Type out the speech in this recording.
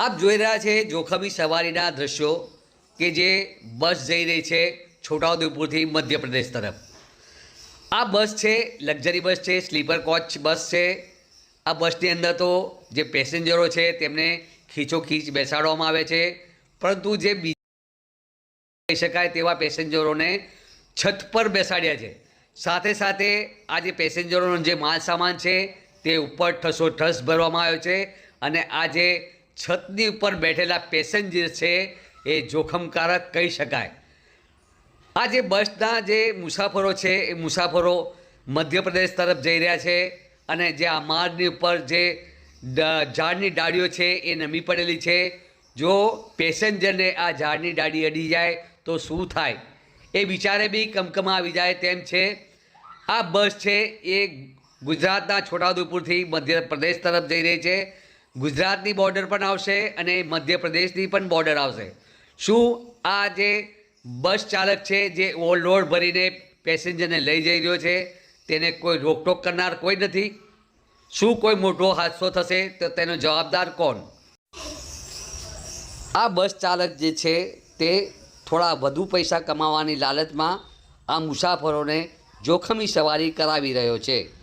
આપ જોઈ રહ્યા છે જોખમી સવારીના દ્રશ્યો કે જે બસ જઈ રહી છે છોટાઉદેપુરથી મધ્યપ્રદેશ તરફ. આ બસ છે, લક્ઝરી બસ છે, સ્લીપર કોચ બસ છે. આ બસની અંદર તો જે પેસેન્જરો છે તેમને ખીચોખીચ બેસાડવામાં આવે છે. પરંતુ જે બીજા કહી શકાય તેવા પેસેન્જરોને છત પર બેસાડ્યા છે. સાથે સાથે આ જે પેસેન્જરોનો જે માલ સામાન છે તે ઉપર ઠસો ઠસ ભરવામાં આવ્યો છે. અને આ જે છતની ઉપર બેઠેલા પેસેન્જર છે, એ જોખમકારક કહી શકાય. આ જે બસના જે મુસાફરો છે, એ મુસાફરો મધ્યપ્રદેશ તરફ જઈ રહ્યા છે અને જે આ માર્ગની ઉપર જે ઝાડની ડાળીઓ છે, એ નમી પડેલી છે. જો પેસેન્જરને આ ઝાડની ડાળી અડી જાય, તો શું થાય? એ વિચારે બી કમકમા આવી જાય તેમ છે. આ બસ છે, એ ગુજરાતના છોટાઉદેપુરથી મધ્યપ્રદેશ તરફ જઈ રહી છે. ગુજરાતની બોર્ડર પણ આવશે અને મધ્યપ્રદેશની પણ બોર્ડર આવશે. શું આ જે બસ ચાલક છે, જે ઓવરલોડ ભરીને પેસેન્જરને લઈ જઈ રહ્યો છે, તેને કોઈ રોકટોક કરનાર કોઈ નથી? શું કોઈ મોટો હાદસો થશે? તો તેનો જવાબદાર કોણ? આ બસ ચાલક જે છે, તે થોડા વધુ પૈસા કમાવાની લાલચમાં આ મુસાફરોને જોખમી સવારી કરાવી રહ્યો છે.